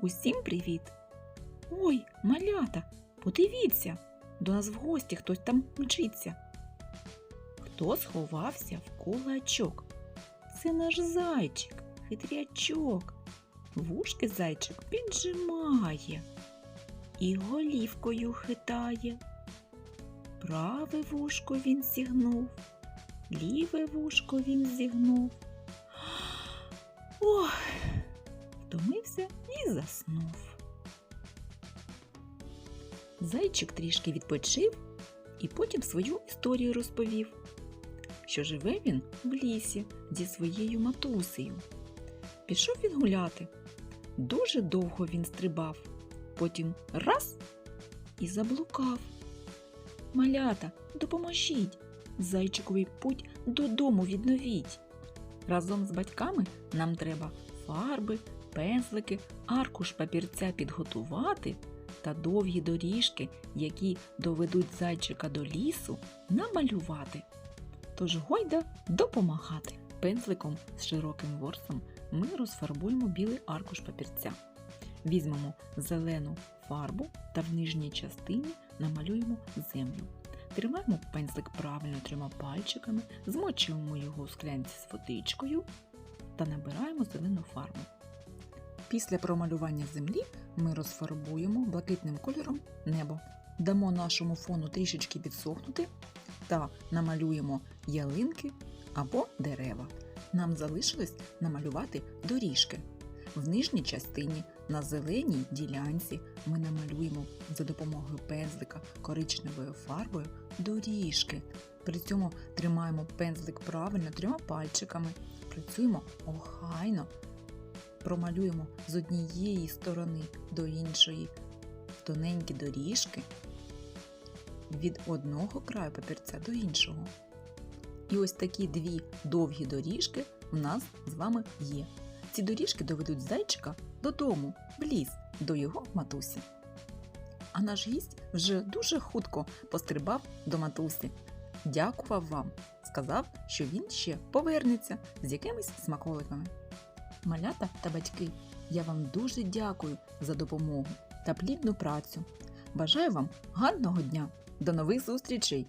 Усім привіт! Ой, малята, подивіться, до нас в гості хтось там мчиться. Хто сховався в кулачок? Це наш зайчик, хитрячок. Вушки зайчик піджимає і голівкою хитає. Праве вушко він зігнув, ліве вушко він зігнув. Ох, втомився і заснув. Зайчик трішки відпочив і потім свою історію розповів, що живе він в лісі зі своєю матусею. Пішов він гуляти. Дуже довго він стрибав, потім раз і заблукав. Малята, допоможіть! Зайчиковий путь додому відновіть. Разом з батьками нам треба фарби, пензлики, аркуш папірця підготувати та довгі доріжки, які доведуть зайчика до лісу, намалювати. Тож гойда допомагати. Пензликом з широким ворсом ми розфарбуємо білий аркуш папірця. Візьмемо зелену фарбу та в нижній частині намалюємо землю. Тримаємо пензлик правильно трьома пальчиками, змочуємо його у склянці з водичкою та набираємо зелену фарбу. Після промалювання землі ми розфарбуємо блакитним кольором небо. Дамо нашому фону трішечки підсохнути та намалюємо ялинки або дерева. Нам залишилось намалювати доріжки. В нижній частині на зеленій ділянці ми намалюємо за допомогою пензлика коричневою фарбою доріжки. При цьому тримаємо пензлик правильно трьома пальчиками, працюємо охайно, промалюємо з однієї сторони до іншої тоненькі доріжки від одного краю папірця до іншого. І ось такі дві довгі доріжки в нас з вами є. Ці доріжки доведуть зайчика додому, в ліс, до його матусі. А наш гість вже дуже хутко пострибав до матусі. Дякував вам, сказав, що він ще повернеться з якимись смаколиками. Малята та батьки, я вам дуже дякую за допомогу та плідну працю. Бажаю вам гарного дня! До нових зустрічей!